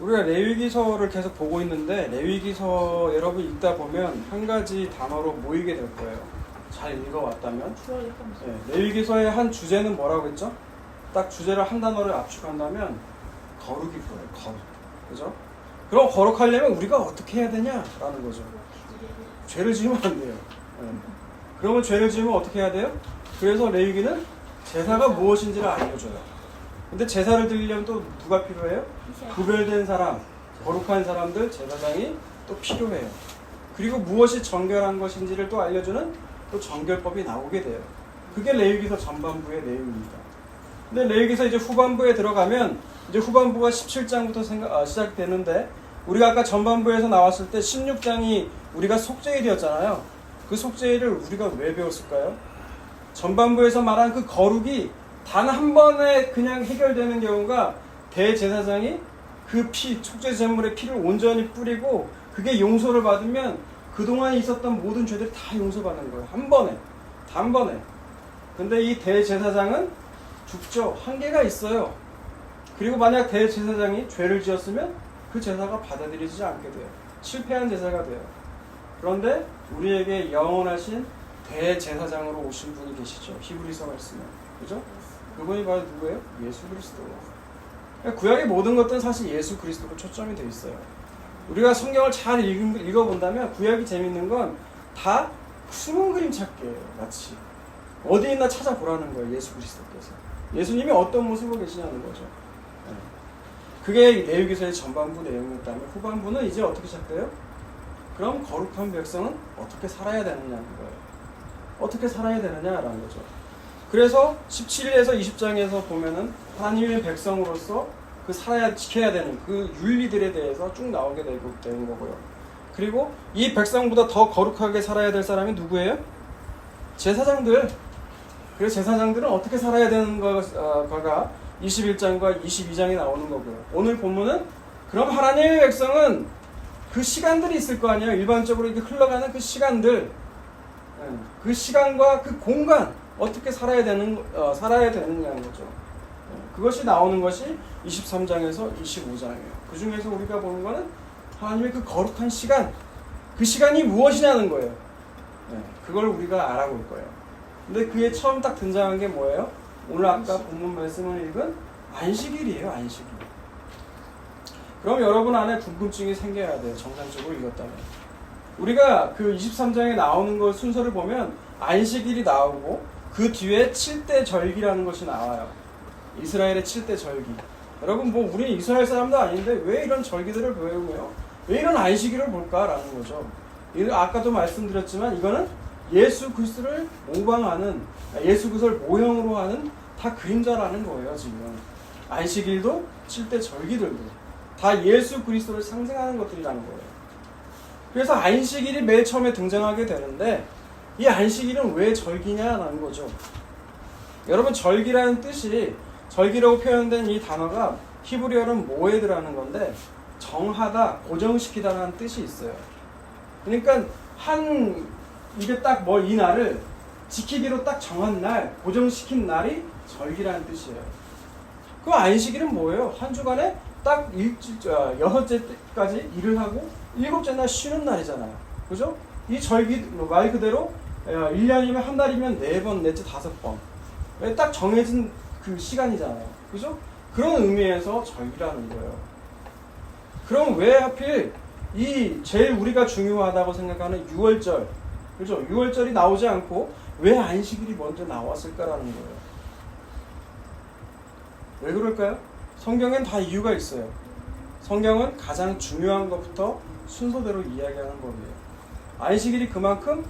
우리가 레위기서를 계속 보고 있는데 레위기서 여러분 읽다 보면 한 가지 단어로 모이게 될 거예요. 잘 읽어왔다면 네, 레위기서의 한 주제는 뭐라고 했죠? 딱 주제를 한 단어를 압축한다면 거룩일 거예요. 거룩. 그죠? 그럼 거룩하려면 우리가 어떻게 해야 되냐라는 거죠. 죄를 지으면 안 돼요. 네. 그러면 죄를 지으면 어떻게 해야 돼요? 그래서 레위기는 제사가 무엇인지를 알려줘요. 근데 제사를 드리려면 또 누가 필요해요? 구별된 사람, 거룩한 사람들, 제사장이 또 필요해요. 그리고 무엇이 정결한 것인지를 또 알려주는 또 정결법이 나오게 돼요. 그게 레위기서 전반부의 내용입니다. 근데 레위기서 이제 후반부에 들어가면 이제 후반부가 17장부터 생각, 아, 시작되는데 우리가 아까 전반부에서 나왔을 때 16장이 우리가 속죄일이었잖아요. 그 속죄일을 우리가 왜 배웠을까요? 전반부에서 말한 그 거룩이 단 한 번에 그냥 해결되는 경우가 대제사장이 그 피, 속죄 제물의 피를 온전히 뿌리고 그게 용서를 받으면 그동안 있었던 모든 죄들이 다 용서받는 거예요. 한 번에. 단 번에. 근데 이 대제사장은 죽죠. 한계가 있어요. 그리고 만약 대제사장이 죄를 지었으면 그 제사가 받아들이지 않게 돼요. 실패한 제사가 돼요. 그런데 우리에게 영원하신 대제사장으로 오신 분이 계시죠. 히브리서 말씀에. 그죠? 그분이 바로 누구예요? 예수 그리스도. 그러니까 구약의 모든 것들은 사실 예수 그리스도로 초점이 되어 있어요. 우리가 성경을 잘 읽, 읽어 본다면 구약이 재밌는 건 다 숨은 그림 찾기예요. 마치 어디 있나 찾아보라는 거예요. 예수 그리스도께서. 예수님이 어떤 모습으로 계시냐는 거죠. 네. 그게 레위기서의 전반부 내용이었다면 후반부는 이제 어떻게 시작돼요? 그럼 거룩한 백성은 어떻게 살아야 되느냐는 거예요. 어떻게 살아야 되느냐라는 거죠. 그래서 17에서 20장에서 보면은 하나님의 백성으로서 그 살아야 지켜야 되는 그 윤리들에 대해서 쭉 나오게 되고 되는 거고요. 그리고 이 백성보다 더 거룩하게 살아야 될 사람이 누구예요? 제사장들. 그래서 제사장들은 어떻게 살아야 되는 거, 어, 거가 21장과 22장에 나오는 거고요. 오늘 본문은 그럼 하나님의 백성은 그 시간들이 있을 거 아니에요. 일반적으로 이렇게 흘러가는 그 시간들, 예, 그 시간과 그 공간 어떻게 살아야 되는 어, 살아야 되느냐는 거죠. 예, 그것이 나오는 것이 23장에서 25장이에요. 그 중에서 우리가 보는 거는 하나님의 그 거룩한 시간, 그 시간이 무엇이냐는 거예요. 예, 그걸 우리가 알아볼 거예요. 근데 그에 처음 딱 등장한 게 뭐예요? 오늘 아까 본문 말씀을 읽은 안식일이에요, 안식일. 그럼 여러분 안에 궁금증이 생겨야 돼요, 정상적으로 읽었다면. 우리가 그 23장에 나오는 거 순서를 보면 안식일이 나오고 그 뒤에 7대 절기라는 것이 나와요. 이스라엘의 7대 절기. 여러분 뭐 우리는 이스라엘 사람도 아닌데 왜 이런 절기들을 배우고요? 왜 이런 안식일을 볼까라는 거죠. 이- 아까도 말씀드렸지만 이거는 예수 그리스도를 모방하는 예수 그리스도를 모형으로 하는 다 그림자라는 거예요 지금. 안식일도 7대 절기들도 다 예수 그리스도를 상징하는 것들이라는 거예요. 그래서 안식일이 맨 처음에 등장하게 되는데 이 안식일은 왜 절기냐라는 거죠. 여러분 절기라는 뜻이 절기라고 표현된 이 단어가 히브리어는 모에드라는 건데 정하다, 고정시키다라는 뜻이 있어요. 그러니까 한 이게 딱뭐이 날을 지키기로 딱 정한 날, 고정시킨 날이 절기라는 뜻이에요. 그 안식일은 뭐예요? 한 주간에 딱 일주, 어, 여섯째 때까지 일을 하고 일곱째 날 쉬는 날이잖아요. 그죠? 이 절기 말 그대로 어, 1년이면 한 달이면 네 번 내지 다섯 번. 왜딱 정해진 그 시간이잖아요. 그죠? 그런 의미에서 절기라는 거예요. 그럼 왜 하필 이 제일 우리가 중요하다고 생각하는 6월절, 그죠? 6월절이 나오지 않고 왜 안식일이 먼저 나왔을까라는 거예요. 왜 그럴까요? 성경엔 다 이유가 있어요. 성경은 가장 중요한 것부터 순서대로 이야기하는 법이에요. 안식일이 그만큼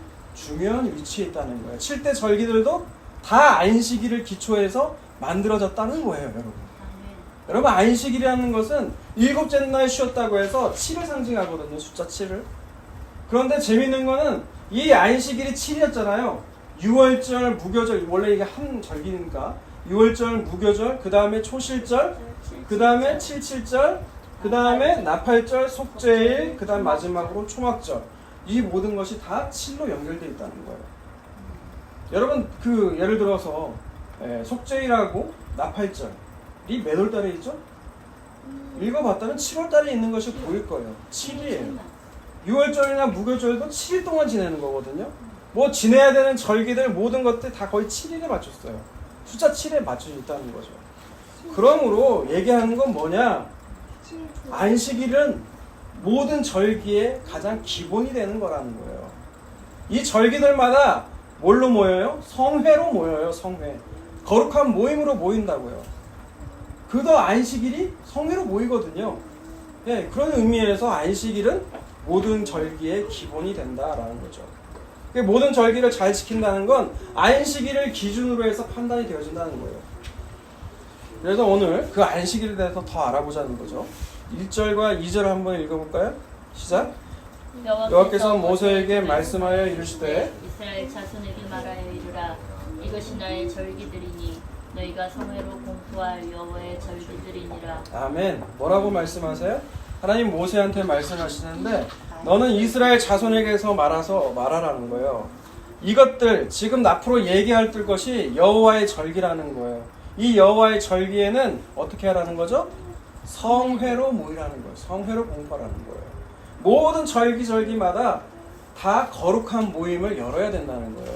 중요한 위치에 있다는 거예요. 7대 절기들도 다 안식일을 기초해서 만들어졌다는 거예요, 여러분. 여러분, 안식일이라는 것은 일곱째 날 쉬었다고 해서 7을 상징하거든요, 숫자 7을. 그런데 재밌는 거는 이 안식일이 7이었잖아요. 6월절, 무교절, 원래 이게 한 절기니까. 6월절, 무교절, 그 다음에 초실절, 그 다음에 칠칠절, 그 다음에 나팔절, 속죄일, 그 다음 마지막으로 초막절. 이 모든 것이 다 7로 연결되어 있다는 거예요. 여러분, 그 예를 들어서 예, 속죄일하고 나팔절이 몇 월 달에 있죠? 읽어봤다면 7월 달에 있는 것이 보일 거예요. 7이에요. 6월절이나 무교절도 7일 동안 지내는 거거든요. 뭐 지내야 되는 절기들 모든 것들 다 거의 7일에 맞췄어요. 숫자 7에 맞춰져 있다는 거죠. 그러므로 얘기하는 건 뭐냐? 안식일은 모든 절기의 가장 기본이 되는 거라는 거예요. 이 절기들마다 뭘로 모여요? 성회로 모여요, 성회. 거룩한 모임으로 모인다고요. 그도 안식일이 성회로 모이거든요. 네, 그런 의미에서 안식일은 모든 절기의 기본이 된다라는 거죠. 그 모든 절기를 잘 지킨다는 건 안식일을 기준으로 해서 판단이 되어진다는 거예요. 그래서 오늘 그 안식일에 대해서 더 알아보자는 거죠. 1절과 2절 한번 읽어볼까요? 시작. 여호와께서 모세에게 말씀하여 이르시되 이스라엘 자손에게 말하여 이르라 이것이 나의 절기들이니 너희가 성회로 공포할 여호와의 절기들이니라 아멘. 뭐라고 말씀하세요? 하나님 모세한테 말씀하시는데 너는 이스라엘 자손에게서 말아서 말하라는 거예요. 이것들 지금 앞으로 얘기할 것이 여호와의 절기라는 거예요. 이 여호와의 절기에는 어떻게 하라는 거죠? 성회로 모이라는 거예요. 성회로 공부하라는 거예요. 모든 절기절기마다 다 거룩한 모임을 열어야 된다는 거예요.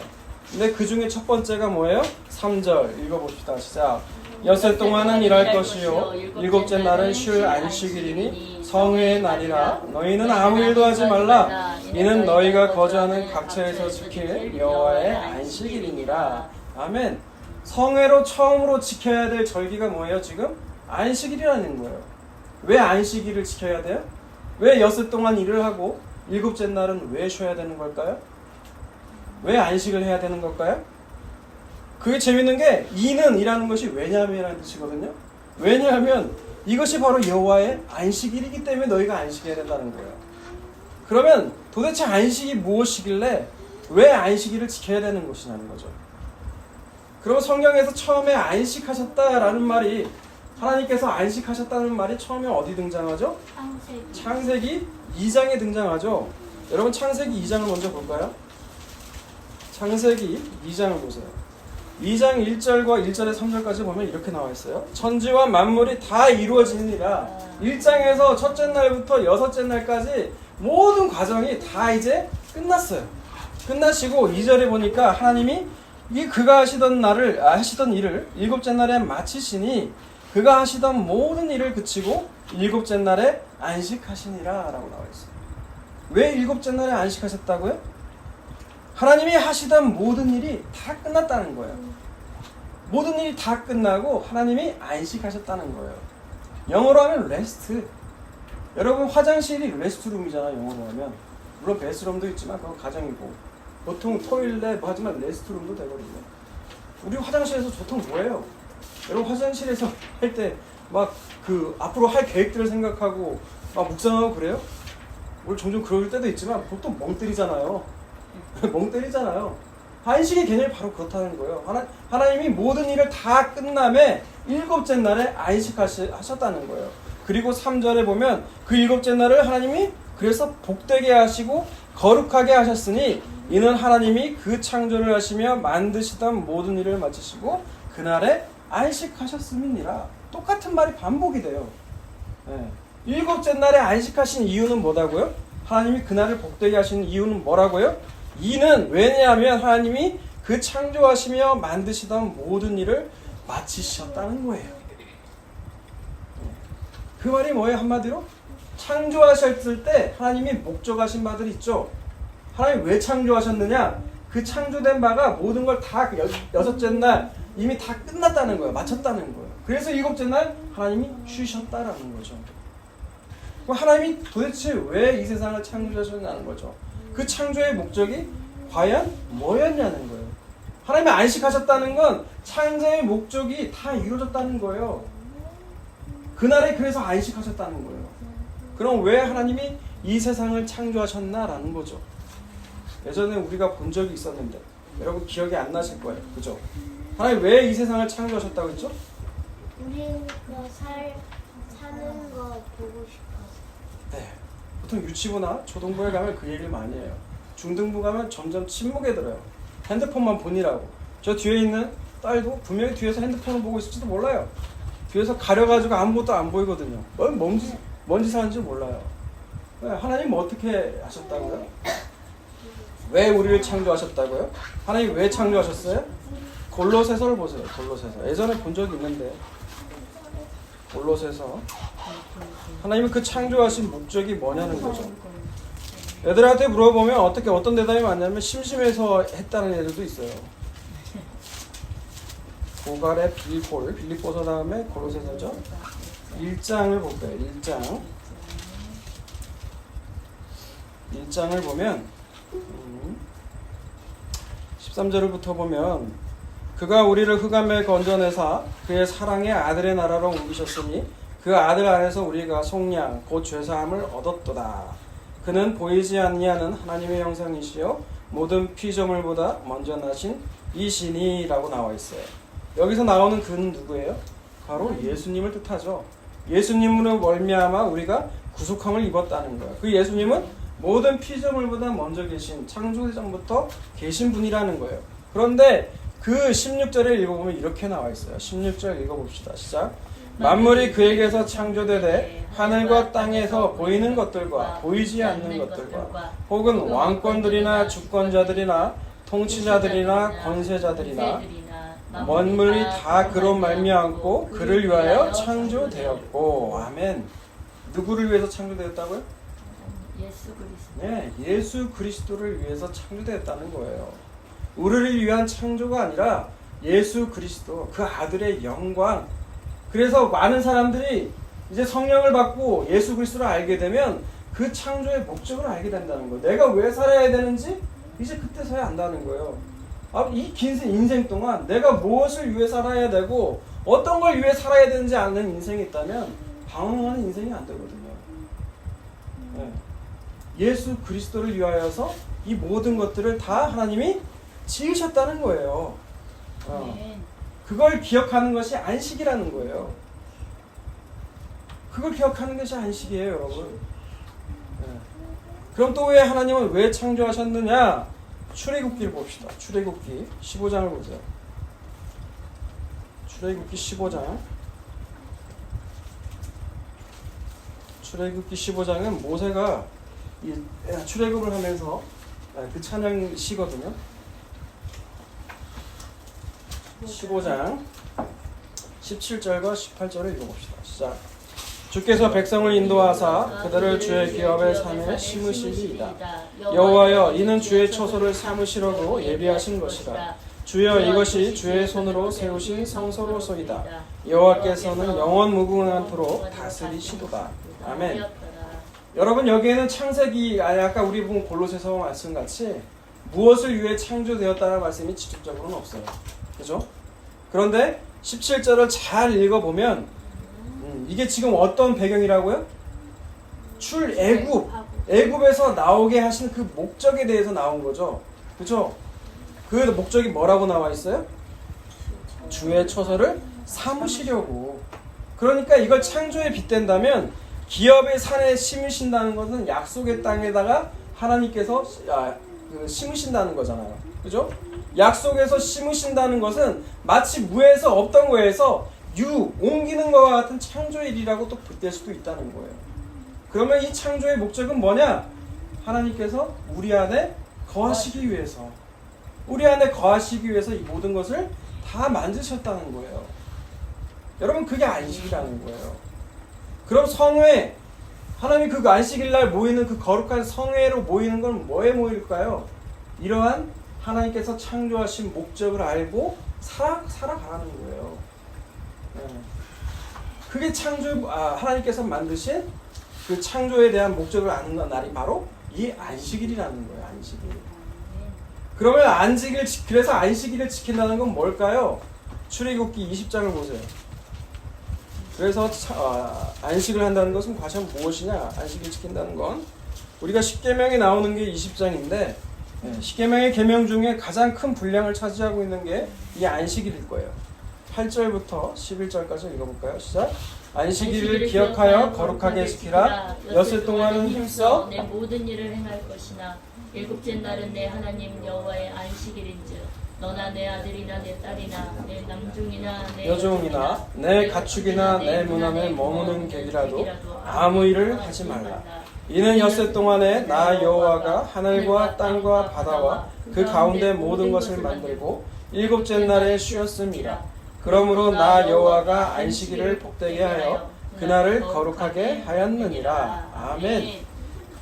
근데 그 중에 첫 번째가 뭐예요? 3절 읽어봅시다. 시작. 엿새 동안은 일할 것이요 일곱째 날은 쉴 안식일이니 성회의 날이라 너희는 아무 일도 하지 말라 이는 너희가 거주하는 각처에서 지킬 여호와의 안식일이니라 아멘 성회로 처음으로 지켜야 될 절기가 뭐예요 지금? 안식일이라는 거예요 왜 안식일을 지켜야 돼요? 왜 엿새 동안 일을 하고 일곱째 날은 왜 쉬어야 되는 걸까요? 왜 안식을 해야 되는 걸까요? 그게 재밌는 게 이는 이라는 것이 왜냐하면이라는 뜻이거든요. 왜냐하면 이것이 바로 여호와의 안식일이기 때문에 너희가 안식해야 된다는 거예요. 그러면 도대체 안식이 무엇이길래 왜 안식일을 지켜야 되는 것이냐는 거죠. 그리고 성경에서 처음에 안식하셨다라는 말이 하나님께서 안식하셨다는 말이 처음에 어디 등장하죠? 창세기 창세기 2장에 등장하죠. 여러분 창세기 2장을 먼저 볼까요? 창세기 2장을 보세요. 2장 1절과 1절의 3절까지 보면 이렇게 나와 있어요. 천지와 만물이 다 이루어지니라. 1장에서 첫째 날부터 여섯째 날까지 모든 과정이 다 이제 끝났어요. 끝나시고 2절에 보니까 하나님이 이 그가 하시던 날을 아, 하시던 일을 일곱째 날에 마치시니 그가 하시던 모든 일을 그치고 일곱째 날에 안식하시니라 라고 나와 있어요. 왜 일곱째 날에 안식하셨다고요? 하나님이 하시던 모든 일이 다 끝났다는 거예요. 모든 일이 다 끝나고 하나님이 안식하셨다는 거예요. 영어로 하면 레스트. 여러분 화장실이 레스트룸이잖아요. 영어로 하면 물론 베스룸도 있지만 그건 가정이고 보통 토일렛 뭐 하지만 레스트룸도 되거든요. 우리 화장실에서 보통 뭐예요? 여러분 화장실에서 할 때 막 그 앞으로 할 계획들을 생각하고 막 묵상하고 그래요? 우리 종종 그럴 때도 있지만 보통 멍 때리잖아요. 멍 때리잖아요. 안식의 개념이 바로 그렇다는 거예요. 하나, 하나님이 모든 일을 다 끝남에 일곱째 날에 안식하셨다는 거예요. 그리고 3절에 보면 그 일곱째 날을 하나님이 그래서 복되게 하시고 거룩하게 하셨으니 이는 하나님이 그 창조를 하시며 만드시던 모든 일을 마치시고 그날에 안식하셨음이니라. 똑같은 말이 반복이 돼요. 예. 일곱째 날에 안식하신 이유는 뭐다고요? 하나님이 그날을 복되게 하신 이유는 뭐라고요? 이는 왜냐하면 하나님이 그 창조하시며 만드시던 모든 일을 마치셨다는 거예요. 그 말이 뭐예요? 한마디로? 창조하셨을 때 하나님이 목적하신 바들 있죠. 하나님 왜 창조하셨느냐? 그 창조된 바가 모든 걸 다 여섯째 날 이미 다 끝났다는 거예요. 마쳤다는 거예요. 그래서 일곱째 날 하나님이 쉬셨다라는 거죠. 하나님이 도대체 왜 이 세상을 창조하셨냐는 거죠. 그 창조의 목적이 과연 뭐였냐는 거예요. 하나님이 안식하셨다는 건 창조의 목적이 다 이루어졌다는 거예요. 그날에 그래서 안식하셨다는 거예요. 그럼 왜 하나님이 이 세상을 창조하셨나라는 거죠. 예전에 우리가 본 적이 있었는데 여러분 기억이 안 나실 거예요. 그죠? 하나님 왜 이 세상을 창조하셨다고 했죠? 우리가 살 사는 거 보고 싶어서. 네. 보통 유치부나 초등부에 가면 그 얘기를 많이 해요. 중등부 가면 점점 침묵에 들어요. 핸드폰만 보니라고. 저 뒤에 있는 딸도 분명히 뒤에서 핸드폰을 보고 있을지도 몰라요. 뒤에서 가려가지고 아무것도 안 보이거든요. 뭐 먼지 먼지 사는지 몰라요. 네, 하나님 어떻게 하셨다고요? 왜 우리를 창조하셨다고요? 하나님 왜 창조하셨어요? 골로새서를 보세요. 골로새서. 예전에 본 적이 있는데 골로새서 하나님은 그 창조하신 목적이 뭐냐는 거죠. 애들한테 물어보면 어떻게 어떤 대답이 많냐면 심심해서 했다는 애들도 있어요. 고갈의 빌골, 빌립보서 다음에 골로새서죠. 1장을 볼까요? 1장. 1장을 보면 음, 13절부터 보면 그가 우리를 흑암에 건져내사 그의 사랑의 아들의 나라로 옮기셨으니 그 아들 안에서 우리가 속량 곧 죄사함을 얻었도다. 그는 보이지 아니하는 하나님의 형상이시요 모든 피조물보다 먼저 나신 이신이라고 나와 있어요. 여기서 나오는 그는 누구예요? 바로 예수님을 뜻하죠. 예수님으로 멀미암아 우리가 구속함을 입었다는 거예요. 그 예수님은 모든 피조물보다 먼저 계신 창조대전부터 계신 분이라는 거예요. 그런데 그 16절을 읽어보면 이렇게 나와 있어요. 16절 읽어봅시다. 시작. 만물이 그에게서 창조되되 하늘과 땅에서 보이는 것들과 보이지 않는 것들과 혹은 왕권들이나 주권자들이나 통치자들이나 권세자들이나 만물이 다 그로 말미암고 그를 위하여 창조되었고 아멘. 누구를 위해서 창조되었다고요? 예수 그리스도. 네, 예수 그리스도를 위해서 창조되었다는 거예요. 우리를 위한 창조가 아니라 예수 그리스도 그 아들의 영광. 그래서 많은 사람들이 이제 성령을 받고 예수 그리스도를 알게 되면 그 창조의 목적을 알게 된다는 거예요. 내가 왜 살아야 되는지 이제 그때서야 안다는 거예요. 아, 이긴 인생 동안 내가 무엇을 위해 살아야 되고 어떤 걸 위해 살아야 되는지 아는 인생이 있다면 방황하는 인생이 안 되거든요. 네. 예수 그리스도를 위하여서 이 모든 것들을 다 하나님이 지으셨다는 거예요. 어. 그걸 기억하는 것이 안식이라는 거예요. 그걸 기억하는 것이 안식이에요, 여러분. 네. 그럼 또 왜 하나님은 왜 창조하셨느냐? 출애굽기를 봅시다. 출애굽기 15장을 보세요. 출애굽기 15장. 출애굽기 15장은 모세가 이 출애굽을 하면서 그 찬양 시거든요. 15장 17절과 18절을 읽어봅시다. 시작. 주께서 백성을 인도하사 그들을 주의 기업의 삶에 심으시리이다. 여호와여 이는 주의 처소를 삼으시려고 예비하신 것이라. 주여 이것이 주의 손으로 세우신 성소로소이다. 여호와께서는 영원 무궁한토록 다스리시도다. 아멘. 여러분 여기에는 창세기 아까 우리 본 골로새서 말씀 같이 무엇을 위해 창조되었다는 말씀이 직접적으로는 없어요. 그죠? 그런데 17절을 잘 읽어보면 음, 이게 지금 어떤 배경이라고요? 출애굽 애굽에서 나오게 하신 그 목적에 대해서 나온 거죠. 그죠? 그 목적이 뭐라고 나와 있어요? 주의 처소를 삼으시려고. 그러니까 이걸 창조에 빗댄다면 기업의 산에 심으신다는 것은 약속의 땅에다가 하나님께서 아, 그 심으신다는 거잖아요. 그죠? 약속에서 심으신다는 것은 마치 무에서 없던 거에서 유 옮기는 것과 같은 창조의 일이라고 또 빗댈 수도 있다는 거예요. 그러면 이 창조의 목적은 뭐냐? 하나님께서 우리 안에 거하시기 위해서 우리 안에 거하시기 위해서 이 모든 것을 다 만드셨다는 거예요. 여러분 그게 안식이라는 거예요. 그럼 성회 하나님 그 안식일 날 모이는 그 거룩한 성회로 모이는 건 뭐에 모일까요? 이러한 하나님께서 창조하신 목적을 알고 살아 살아가라는 거예요. 네. 그게 창조 아, 하나님께서 만드신 그 창조에 대한 목적을 아는 날이 바로 이 안식일이라는 거예요. 안식일. 그러면 안식일 지- 그래서 안식일을 지킨다는 건 뭘까요? 출애굽기 20장을 보세요. 그래서 차- 아, 안식을 한다는 것은 과연 무엇이냐? 안식일 지킨다는 건 우리가 십계명이 나오는 게 20장인데 십계명의 계명 중에 가장 큰 분량을 차지하고 있는 게 이 안식일일 거예요. 8절부터 11절까지 읽어볼까요? 시작. 안식일을 기억하여 거룩하게 지키라. 엿을 동안은 힘써 내 모든 일을 행할 것이나 일곱째 날은 내 하나님 여호와의 안식일인즉 너나 내 아들이나 내 딸이나 내 남중이나 내 여종이나 내 가축이나 내 문안에 머무는 객이라도 아무 일을 하지 말라. 이는 엿새 동안에 나 여호와가 하늘과 땅과 바다와 그 가운데 모든 것을 만들고 일곱째 날에 쉬었습니다. 그러므로 나 여호와가 안식일을 복되게 하여 그날을 거룩하게 하였느니라. 아멘.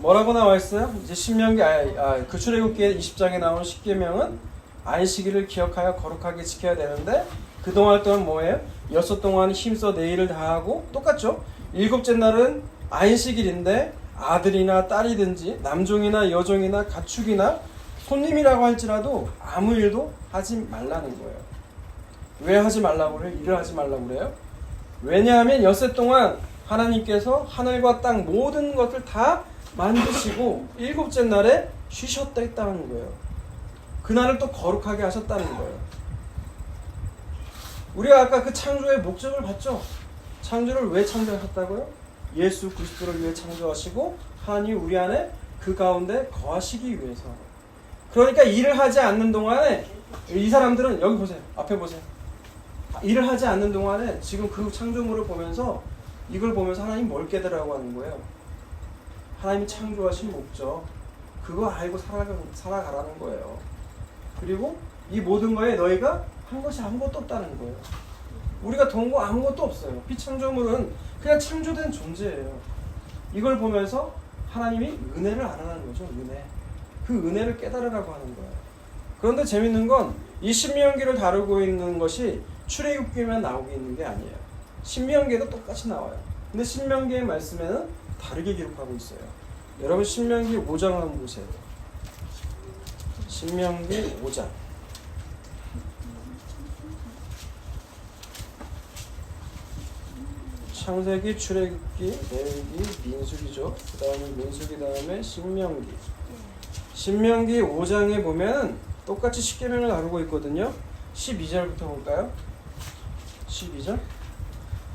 뭐라고 나와 있어요? 이제 신명기 아, 아, 그 출애굽기 20장에 나온 십계명은 안식일을 기억하여 거룩하게 지켜야 되는데 그 동안 동안 뭐예요? 여섯 동안 힘써 내 일을 다하고 똑같죠? 일곱째 날은 안식일인데 아들이나 딸이든지 남종이나 여종이나 가축이나 손님이라고 할지라도 아무 일도 하지 말라는 거예요. 왜 하지 말라고 그래요? 일을 하지 말라고 그래요? 왜냐하면 엿새 동안 하나님께서 하늘과 땅 모든 것을 다 만드시고 일곱째 날에 쉬셨다 했다는 거예요. 그날을 또 거룩하게 하셨다는 거예요. 우리가 아까 그 창조의 목적을 봤죠? 창조를 왜 창조하셨다고요? 예수 그리스도를 위해 창조하시고 하나님 우리 안에 그 가운데 거하시기 위해서. 그러니까 일을 하지 않는 동안에 이 사람들은 여기 보세요. 앞에 보세요. 일을 하지 않는 동안에 지금 그 창조물을 보면서 이걸 보면서 하나님 뭘 깨달으라고 하는 거예요. 하나님이 창조하신 목적 그거 알고 살아가, 살아가라는 거예요. 그리고 이 모든 거에 너희가 한 것이 아무것도 없다는 거예요. 우리가 돈거 아무것도 없어요. 피창조물은 그냥 창조된 존재예요. 이걸 보면서 하나님이 은혜를 알아라는 거죠. 은혜. 그 은혜를 깨달으라고 하는 거예요. 그런데 재밌는 건 이 신명기를 다루고 있는 것이 출애굽기만 나오고 있는 게 아니에요. 신명기에도 똑같이 나와요. 근데 신명기의 말씀에는 다르게 기록하고 있어요. 여러분 신명기 5장 한번 보세요. 신명기 5장. 창세기, 출애굽기, 레위기, 민수기죠. 그 다음에 민수기 다음에 신명기. 신명기 5장에 보면 똑같이 십계명을 다루고 있거든요. 12절부터 볼까요? 12절.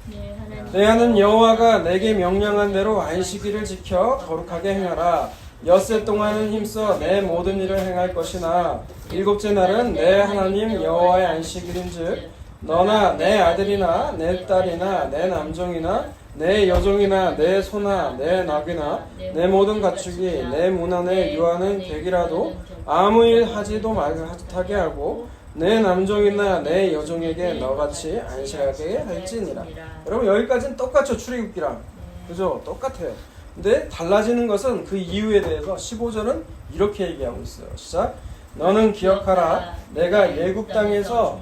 네, 하나님 내 하는 여호와가 내게 명령한 대로 안식일을 지켜 거룩하게 행하라. 엿새 동안은 힘써 내 모든 일을 행할 것이나 일곱째 날은 내 하나님 여호와의 안식일인즉 너나 내 아들이나 내 딸이나 내 남종이나 내 여종이나 내 소나 내 낙이나 내 모든 가축이 내 문 안에 유하는 객이라도 아무 일 하지도 말하게 하고 내 남종이나 내 여종에게 너같이 안식하게 할지니라. 여러분 여기까지는 똑같죠 출애굽기랑 그죠 똑같아요. 근데 달라지는 것은 그 이유에 대해서 15절은 이렇게 얘기하고 있어요. 시작. 너는 기억하라. 내가 예굽 땅에서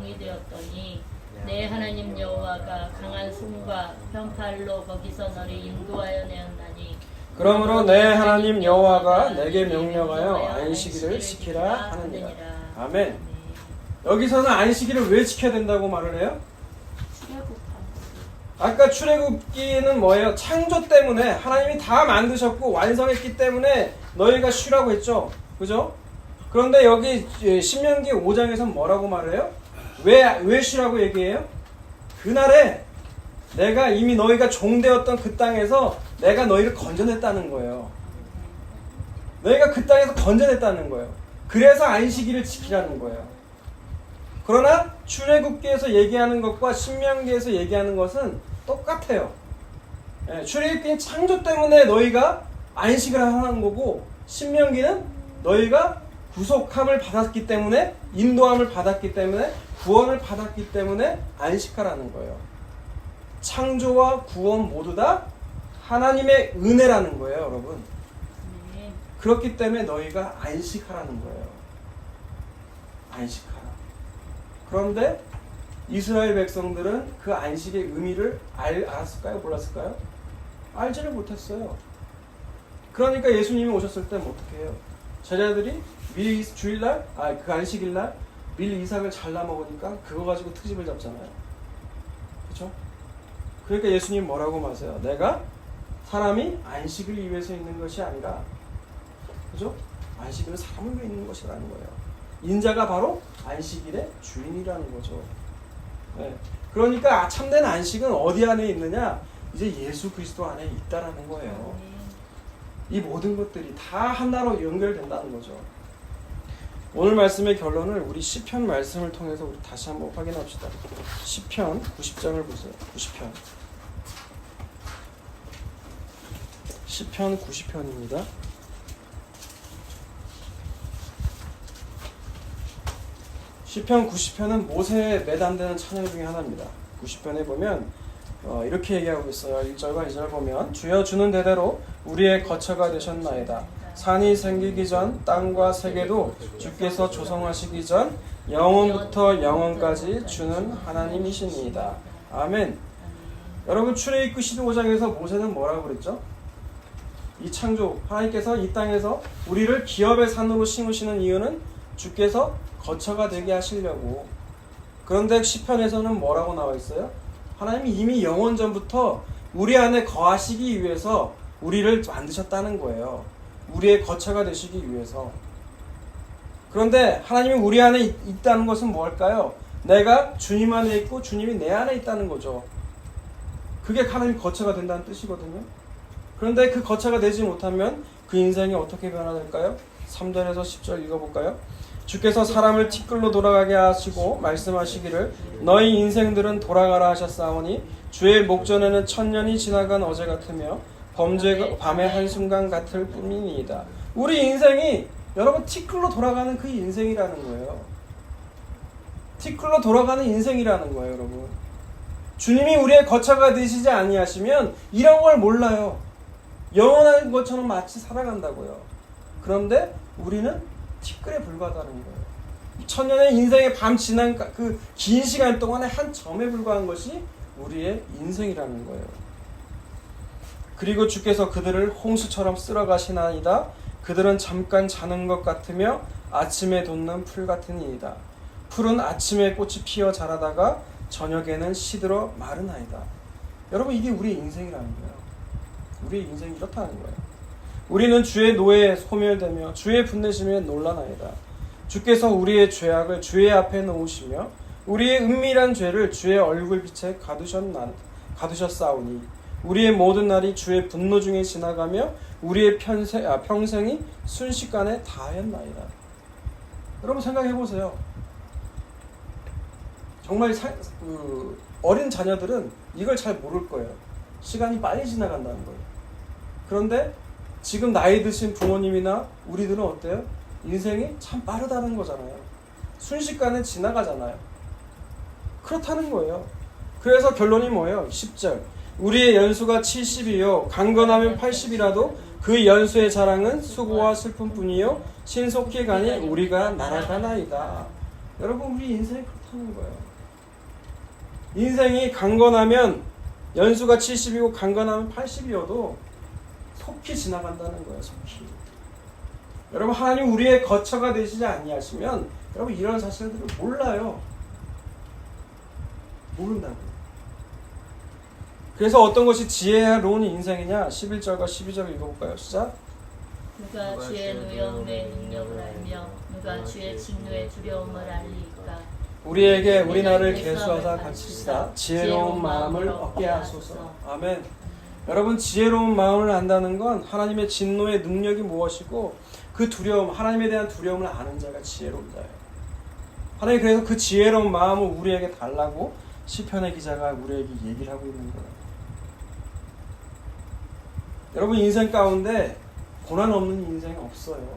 내 하나님 여호와가 강한 손과 편팔로 거기서 너를 인도하여 내었나니 그러므로 내 하나님 여호와가 내게 명령하여 안식일을 지키라 하느니라. 아멘. 네. 여기서는 안식일을 왜 지켜야 된다고 말을 해요? 아까 출애굽기는 뭐예요? 창조 때문에 하나님이 다 만드셨고 완성했기 때문에 너희가 쉬라고 했죠. 그죠? 그런데 여기 신명기 5장에서 뭐라고 말해요? 왜, 왜 쉬라고 얘기해요? 그날에 내가 이미 너희가 종되었던 그 땅에서 내가 너희를 건져냈다는 거예요. 너희가 그 땅에서 건져냈다는 거예요. 그래서 안식일을 지키라는 거예요. 그러나 출애굽기에서 얘기하는 것과 신명기에서 얘기하는 것은 똑같아요. 예, 출애굽기는 창조 때문에 너희가 안식을 하는 거고 신명기는 너희가 구속함을 받았기 때문에 인도함을 받았기 때문에 구원을 받았기 때문에 안식하라는 거예요. 창조와 구원 모두 다 하나님의 은혜라는 거예요, 여러분. 네. 그렇기 때문에 너희가 안식하라는 거예요. 안식하라. 그런데 이스라엘 백성들은 그 안식의 의미를 알, 알았을까요? 몰랐을까요? 알지를 못했어요. 그러니까 예수님이 오셨을 때 어떻게 해요? 제자들이 미리 이- 주일날, 아, 그 안식일날 밀 이삭을 잘라 먹으니까 그거 가지고 트집을 잡잖아요. 그렇죠? 그러니까 예수님 뭐라고 마세요? 내가 사람이 안식을 위해서 있는 것이 아니라 그죠? 안식일은 사람을 위해 있는 것이라는 거예요. 인자가 바로 안식일의 주인이라는 거죠. 네. 그러니까 참된 안식은 어디 안에 있느냐? 이제 예수 그리스도 안에 있다라는 거예요. 이 모든 것들이 다 하나로 연결된다는 거죠. 오늘 말씀의 결론을 우리 시편 말씀을 통해서 우리 다시 한번 확인합시다. 시편 90장을 보세요. 90편. 시편 90편입니다. 시편 90편은 모세에 매단되는 찬양 중에 하나입니다. 90편에 보면 어, 이렇게 얘기하고 있어요. 1절과 2절 보면 주여 주는 대대로 우리의 거처가 되셨나이다. 산이 생기기 전 땅과 세계도 주께서 조성하시기 전 영원부터 영원까지 주는 하나님이시니이다. 아멘. 여러분 출애굽기 15장에서 모세는 뭐라고 그랬죠? 이 창조 하나님께서 이 땅에서 우리를 기업의 산으로 심으시는 이유는 주께서 거처가 되게 하시려고. 그런데 시편에서는 뭐라고 나와 있어요? 하나님이 이미 영원 전부터 우리 안에 거하시기 위해서 우리를 만드셨다는 거예요. 우리의 거처가 되시기 위해서. 그런데 하나님이 우리 안에 있, 있다는 것은 뭘까요? 내가 주님 안에 있고 주님이 내 안에 있다는 거죠. 그게 하나님 거처가 된다는 뜻이거든요. 그런데 그 거처가 되지 못하면 그 인생이 어떻게 변화될까요? 3절에서 10절 읽어볼까요? 주께서 사람을 티끌로 돌아가게 하시고 말씀하시기를 너희 인생들은 돌아가라 하셨사오니 주의 목전에는 천년이 지나간 어제 같으며 범죄 밤의 한순간 같을 뿐이니이다. 우리 인생이 여러분 티끌로 돌아가는 그 인생이라는 거예요. 티끌로 돌아가는 인생이라는 거예요, 여러분. 주님이 우리의 거처가 되시지 아니하시면 이런 걸 몰라요. 영원한 것처럼 마치 살아간다고요. 그런데 우리는 티끌에 불과하다는 거예요. 천년의 인생의 밤 지난 그 긴 시간 동안에 한 점에 불과한 것이 우리의 인생이라는 거예요. 그리고 주께서 그들을 홍수처럼 쓸어가시나이다. 그들은 잠깐 자는 것 같으며 아침에 돋는 풀 같으니이다. 풀은 아침에 꽃이 피어 자라다가 저녁에는 시들어 마르나이다. 여러분 이게 우리의 인생이라는 거예요. 우리의 인생이 이렇다는 거예요. 우리는 주의 노예에 소멸되며 주의 분내심에 놀라나이다. 주께서 우리의 죄악을 주의 앞에 놓으시며 우리의 은밀한 죄를 주의 얼굴빛에 가두셨나 가두셨사오니 우리의 모든 날이 주의 분노 중에 지나가며 우리의 평생, 아, 평생이 순식간에 다하였나이다. 여러분 생각해 보세요. 정말 사, 그 어린 자녀들은 이걸 잘 모를 거예요. 시간이 빨리 지나간다는 거예요. 그런데 지금 나이 드신 부모님이나 우리들은 어때요? 인생이 참 빠르다는 거잖아요. 순식간에 지나가잖아요. 그렇다는 거예요. 그래서 결론이 뭐예요? 10절. 우리의 연수가 70이요. 강건하면 80이라도 그 연수의 자랑은 수고와 슬픔뿐이요. 신속히 가니 우리가 날아가나이다. 여러분, 우리 인생이 그렇다는 거예요. 인생이 강건하면 연수가 70이고 강건하면 80이어도 속히 지나간다는 거예요. 속히. 여러분 하나님 우리의 거처가 되시지 아니하시면 여러분 이런 사실들을 몰라요. 모른다고요. 그래서 어떤 것이 지혜로운 인생이냐? 11절과 12절을 읽어볼까요? 시작. 누가 주의 노여움의 능력을 알며 누가 주의 진노의 두려움을 알리까 우리에게 우리나라를 계수하사 가르치시다 지혜로운 마음을 얻게 하소서. 아멘. 여러분 지혜로운 마음을 안다는 건 하나님의 진노의 능력이 무엇이고 그 두려움 하나님에 대한 두려움을 아는 자가 지혜로운 자예요. 하나님 그래서 그 지혜로운 마음을 우리에게 달라고 시편의 기자가 우리에게 얘기를 하고 있는 거예요. 여러분 인생 가운데 고난 없는 인생이 없어요.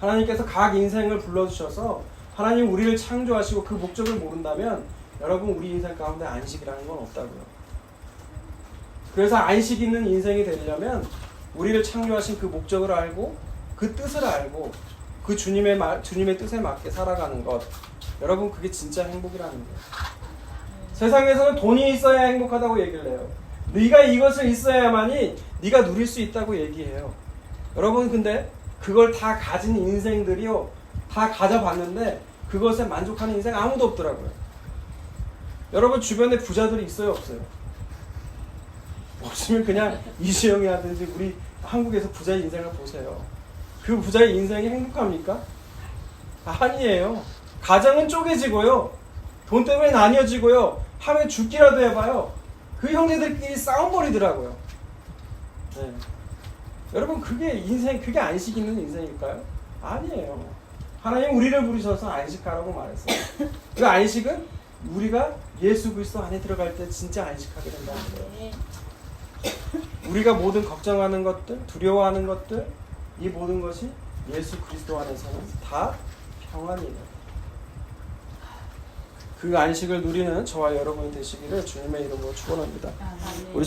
하나님께서 각 인생을 불러주셔서 하나님 우리를 창조하시고 그 목적을 모른다면 여러분 우리 인생 가운데 안식이라는 건 없다고요. 그래서 안식 있는 인생이 되려면 우리를 창조하신 그 목적을 알고 그 뜻을 알고 그 주님의 말, 주님의 뜻에 맞게 살아가는 것. 여러분 그게 진짜 행복이라는 거예요. 세상에서는 돈이 있어야 행복하다고 얘기를 해요. 네가 이것을 있어야만이 네가 누릴 수 있다고 얘기해요. 여러분 근데 그걸 다 가진 인생들이요. 다 가져봤는데 그것에 만족하는 인생 아무도 없더라고요. 여러분 주변에 부자들이 있어요, 없어요? 없으면 그냥 이수영이 하든지 우리 한국에서 부자의 인생을 보세요. 그 부자의 인생이 행복합니까? 아니에요. 가정은 쪼개지고요. 돈 때문에 나뉘어지고요. 하루에 죽기라도 해봐요. 그 형제들끼리 싸움 벌이더라고요. 네. 여러분 그게 인생, 그게 안식 있는 인생일까요? 아니에요. 하나님 우리를 부르셔서 안식하라고 말했어요. 그 안식은 우리가 예수 그리스도 안에 들어갈 때 진짜 안식하게 된다는 거예요. 네. 우리가 모든 걱정하는 것들, 두려워하는 것들, 이 모든 것이 예수 그리스도 안에서는 다 평안이에요. 그 안식을 누리는 저와 여러분이 되시기를 주님의 이름으로 축원합니다. 아멘. 우리